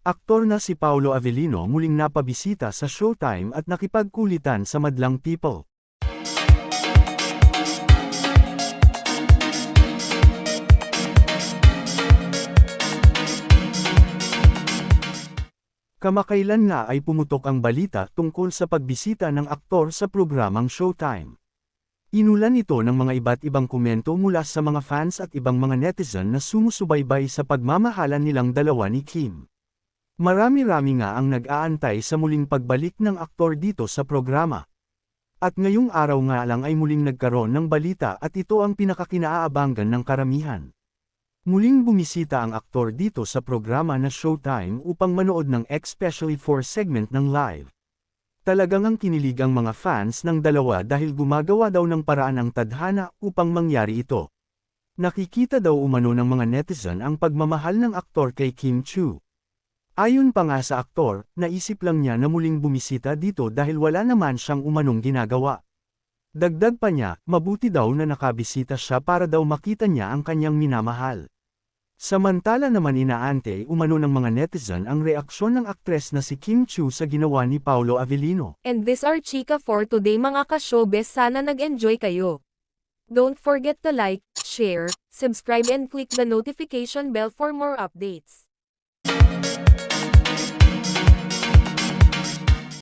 Aktor na si Paolo Avellino muling napabisita sa Showtime at nakipagkulitan sa madlang people. Kamakailan nga ay pumutok ang balita tungkol sa pagbisita ng aktor sa programang Showtime. Inulan ito ng mga iba't ibang komento mula sa mga fans at ibang mga netizen na sumusubaybay sa pagmamahalan nilang dalawa ni Kim. Marami-rami nga ang nag-aantay sa muling pagbalik ng aktor dito sa programa. At ngayong araw nga lang ay muling nagkaroon ng balita at ito ang pinakakinaabangan ng karamihan. Muling bumisita ang aktor dito sa programa na Showtime upang manood ng especially for segment ng live. Talagang ang kinilig ang mga fans ng dalawa dahil gumagawa daw ng paraan ang tadhana upang mangyari ito. Nakikita daw umano ng mga netizen ang pagmamahal ng aktor kay Kim Chu. Ayon pa nga sa aktor, naisip lang niya na muling bumisita dito dahil wala naman siyang umanong ginagawa. Dagdag pa niya, mabuti daw na nakabisita siya para daw makita niya ang kanyang minamahal. Samantala naman inaante umano ng mga netizen ang reaksyon ng aktres na si Kim Chu sa ginawa ni Paolo Avellino. And this are chika for today mga ka-showbiz sana nag-enjoy kayo. Don't forget to like, share, subscribe and click the notification bell for more updates. Thank you.